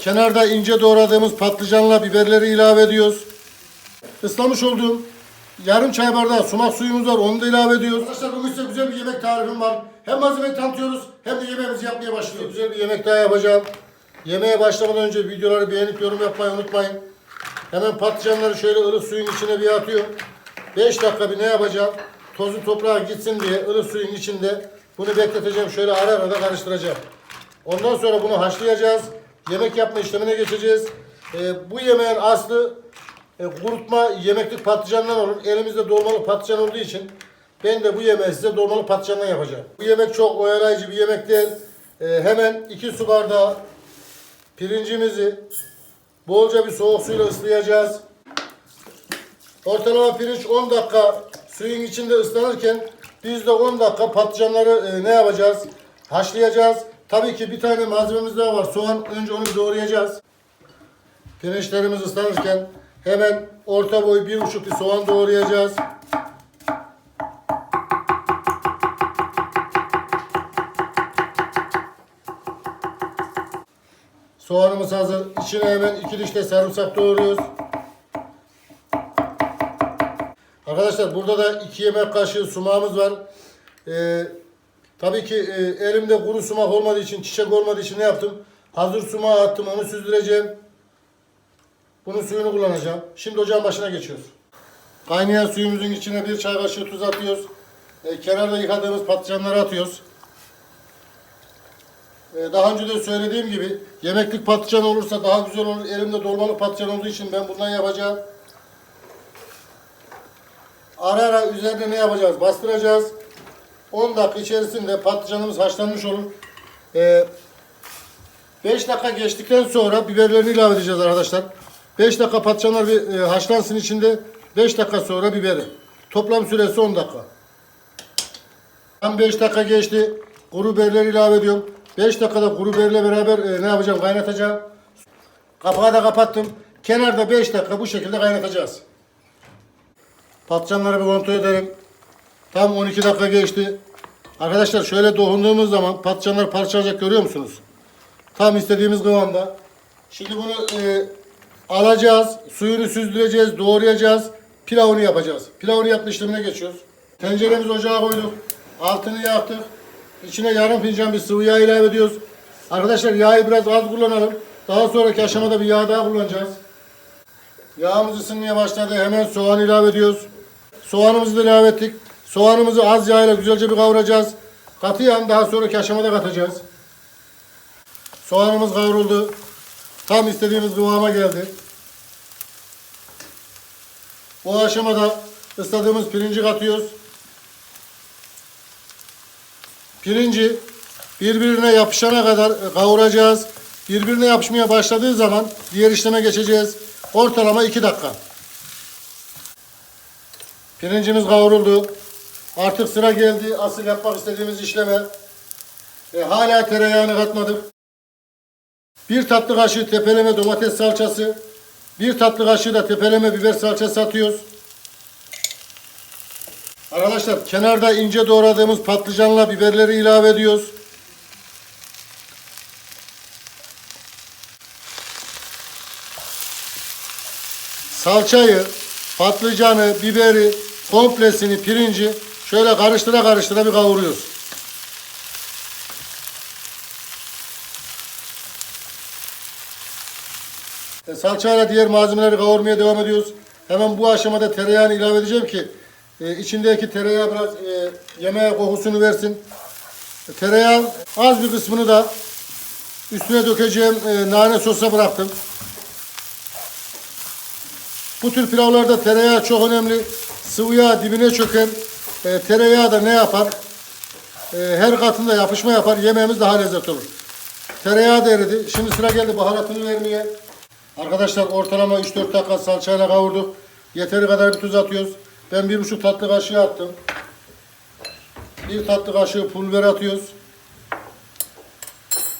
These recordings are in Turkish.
Kenarda ince doğradığımız patlıcanla biberleri ilave ediyoruz. Islamış olduğum yarım çay bardağı sumak suyumuz var. Onu da ilave ediyoruz. Arkadaşlar bugün size güzel bir yemek tarifim var. Hem malzemeyi tanıtıyoruz hem de yemeğimizi yapmaya başlıyoruz. Güzel bir yemek daha yapacağım. Yemeğe başlamadan önce videoları beğenip yorum yapmayı unutmayın. Hemen patlıcanları şöyle ılık suyun içine bir atıyorum. 5 dakika bir ne yapacağım? Tozu toprağa gitsin diye ılık suyun içinde bunu bekleteceğim. Şöyle ara ara da karıştıracağım. Ondan sonra bunu haşlayacağız. Yemek yapma işlemine geçeceğiz. Ee, bu yemeğin aslı e, kurutma yemeklik patlıcandan olur. Elimizde dolmalık patlıcan olduğu için ben de bu yemeği size dolmalık patlıcandan yapacağım. Bu yemek çok oyalayıcı bir yemek değil. Ee, hemen 2 su bardağı pirincimizi bolca bir soğuk suyla ıslayacağız. Ortalama pirinç 10 dakika suyun içinde ıslanırken biz de 10 dakika patlıcanları e, ne yapacağız? Haşlayacağız. Tabii ki bir tane malzememiz daha var. Soğan önce onu doğrayacağız. Pirinçlerimiz ıslanırken hemen orta boy bir buçuk bir soğan doğrayacağız. Soğanımız hazır. İçine hemen iki diş de sarımsak doğruyoruz. Arkadaşlar burada da iki yemek kaşığı sumağımız var. Ee, tabii ki e, elimde kuru sumak olmadığı için, çiçek olmadığı için ne yaptım? Hazır sumağı attım, onu süzdüreceğim. Bunun suyunu kullanacağım. Şimdi ocağın başına geçiyoruz. Kaynayan suyumuzun içine bir çay kaşığı tuz atıyoruz. Ee, kenarda yıkadığımız patlıcanları atıyoruz. Ee, daha önce de söylediğim gibi yemeklik patlıcan olursa daha güzel olur. Elimde dolmalık patlıcan olduğu için ben bundan yapacağım. Ara ara üzerine ne yapacağız? Bastıracağız. 10 dakika içerisinde patlıcanımız haşlanmış olur. 5 dakika geçtikten sonra biberlerini ilave edeceğiz arkadaşlar. 5 dakika patlıcanlar bir e, haşlansın içinde. 5 dakika sonra biberi. Toplam süresi 10 dakika. Tam 5 dakika geçti. Kuru biberleri ilave ediyorum. 5 dakikada kuru biberle beraber e, ne yapacağım? Kaynatacağım. Kapağı da kapattım. Kenarda 5 dakika bu şekilde kaynatacağız. Patlıcanları bir kontrol edelim. Tam 12 dakika geçti. Arkadaşlar şöyle dokunduğumuz zaman patlıcanlar parçalayacak görüyor musunuz? Tam istediğimiz kıvamda. Şimdi bunu e, alacağız, suyunu süzdüreceğiz, doğrayacağız, pilavını yapacağız. Pilavını yapma işlemine geçiyoruz. Tenceremizi ocağa koyduk. Altını yaktık. İçine yarım fincan bir sıvı yağ ilave ediyoruz. Arkadaşlar yağı biraz az kullanalım. Daha sonraki aşamada bir yağ daha kullanacağız. Yağımız ısınmaya başladı. Hemen soğan ilave ediyoruz. Soğanımızı da ilave ettik. Soğanımızı az yağ ile güzelce bir kavuracağız. Katı yağını daha sonraki aşamada katacağız. Soğanımız kavruldu. Tam istediğimiz kıvama geldi. Bu aşamada ısladığımız pirinci katıyoruz. Pirinci birbirine yapışana kadar kavuracağız. Birbirine yapışmaya başladığı zaman diğer işleme geçeceğiz. Ortalama 2 dakika. Pirincimiz kavruldu. Artık sıra geldi asıl yapmak istediğimiz işleme. E, hala tereyağını katmadık. Bir tatlı kaşığı tepeleme domates salçası. Bir tatlı kaşığı da tepeleme biber salçası atıyoruz. Arkadaşlar kenarda ince doğradığımız patlıcanla biberleri ilave ediyoruz. Salçayı, patlıcanı, biberi, komplesini, pirinci şöyle karıştıra karıştıra bir kavuruyoruz. E, salçayla diğer malzemeleri kavurmaya devam ediyoruz. Hemen bu aşamada tereyağını ilave edeceğim ki e, içindeki tereyağı biraz e, yemeğe kokusunu versin. E, tereyağın az bir kısmını da üstüne dökeceğim e, nane sosa bıraktım. Bu tür pilavlarda tereyağı çok önemli. Sıvı yağ dibine çöken e, tereyağı da ne yapar? E, her katında yapışma yapar. Yemeğimiz daha lezzetli olur. Tereyağı da eridi. Şimdi sıra geldi baharatını vermeye. Arkadaşlar ortalama 3-4 dakika salçayla kavurduk. Yeteri kadar bir tuz atıyoruz. Ben bir buçuk tatlı kaşığı attım. Bir tatlı kaşığı pul biber atıyoruz.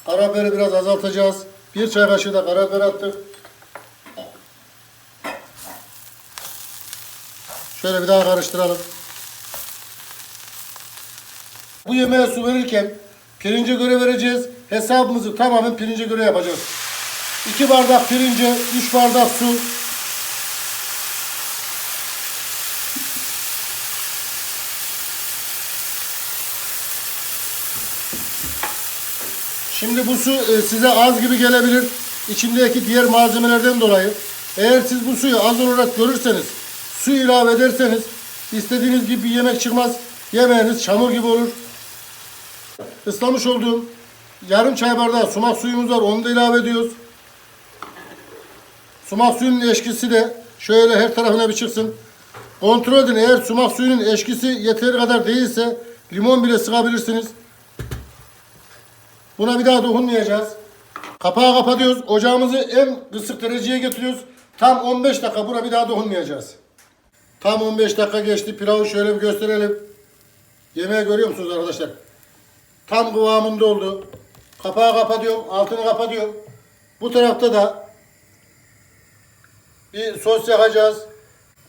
Karabiberi biraz azaltacağız. Bir çay kaşığı da karabiber attık. Şöyle bir daha karıştıralım. Bu yemeğe su verirken pirince göre vereceğiz. Hesabımızı tamamen pirince göre yapacağız. 2 bardak pirince, 3 bardak su. Şimdi bu su e, size az gibi gelebilir. İçindeki diğer malzemelerden dolayı. Eğer siz bu suyu az olarak görürseniz, su ilave ederseniz istediğiniz gibi bir yemek çıkmaz. Yemeğiniz çamur gibi olur. Islamış olduğum yarım çay bardağı sumak suyumuz var. Onu da ilave ediyoruz. Sumak suyunun eşkisi de şöyle her tarafına bir çıksın. Kontrol edin. Eğer sumak suyunun eşkisi yeteri kadar değilse limon bile sıkabilirsiniz. Buna bir daha dokunmayacağız. Kapağı kapatıyoruz. Ocağımızı en kısık dereceye getiriyoruz. Tam 15 dakika buna bir daha dokunmayacağız. Tam 15 dakika geçti. Pilavı şöyle bir gösterelim. Yemeği görüyor musunuz arkadaşlar? Tam kıvamında oldu. Kapağı kapatıyorum. Altını kapatıyorum. Bu tarafta da bir sos yakacağız.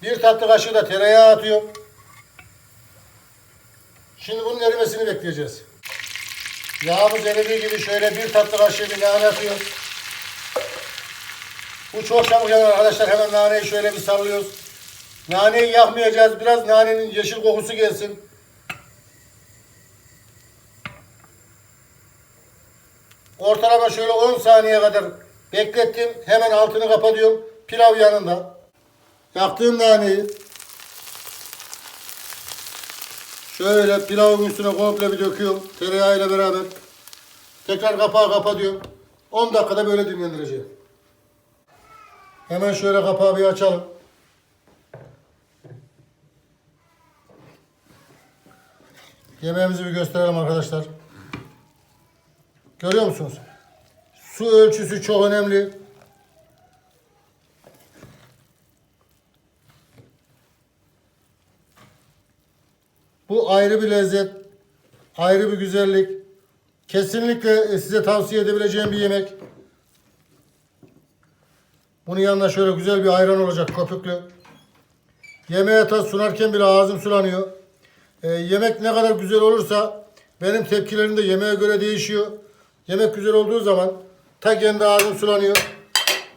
Bir tatlı kaşığı da tereyağı atıyorum. Şimdi bunun erimesini bekleyeceğiz. Yağımız eridiği gibi şöyle bir tatlı kaşığı bir nane atıyoruz. Bu çok çabuk yanar arkadaşlar. Hemen naneyi şöyle bir sallıyoruz. Naneyi yakmayacağız. Biraz nanenin yeşil kokusu gelsin. Ortalama şöyle 10 saniye kadar beklettim. Hemen altını kapatıyorum. Pilav yanında. Yaktığım naneyi şöyle pilavın üstüne komple bir döküyorum. Tereyağıyla beraber. Tekrar kapağı kapatıyorum. 10 dakikada böyle dinlendireceğim. Hemen şöyle kapağı bir açalım. Yemeğimizi bir gösterelim arkadaşlar. Görüyor musunuz? Su ölçüsü çok önemli. Bu ayrı bir lezzet, ayrı bir güzellik. Kesinlikle size tavsiye edebileceğim bir yemek. Bunun yanında şöyle güzel bir ayran olacak köpüklü. Yemeğe tat sunarken bile ağzım sulanıyor. Ee, yemek ne kadar güzel olursa benim tepkilerim de yemeğe göre değişiyor. Yemek güzel olduğu zaman ta kendi ağzım sulanıyor.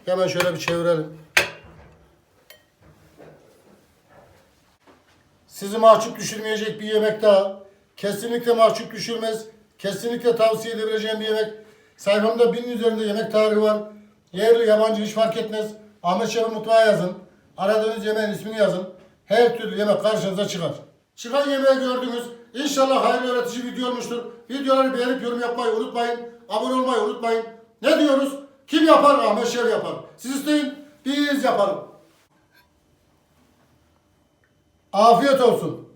Hemen şöyle bir çevirelim. Sizi mahcup düşürmeyecek bir yemek daha. Kesinlikle mahcup düşürmez. Kesinlikle tavsiye edebileceğim bir yemek. Sayfamda binin üzerinde yemek tarihi var. Yerli yabancı hiç fark etmez. Ahmet Şef'in mutfağı yazın. Aradığınız yemeğin ismini yazın. Her türlü yemek karşınıza çıkar. Çıkan yemeği gördünüz. İnşallah hayırlı öğretici video olmuştur. Videoları beğenip yorum yapmayı unutmayın. Abone olmayı unutmayın. Ne diyoruz? Kim yapar? Ahmet Şef yapar. Siz isteyin, biz yapalım. Afiyet olsun.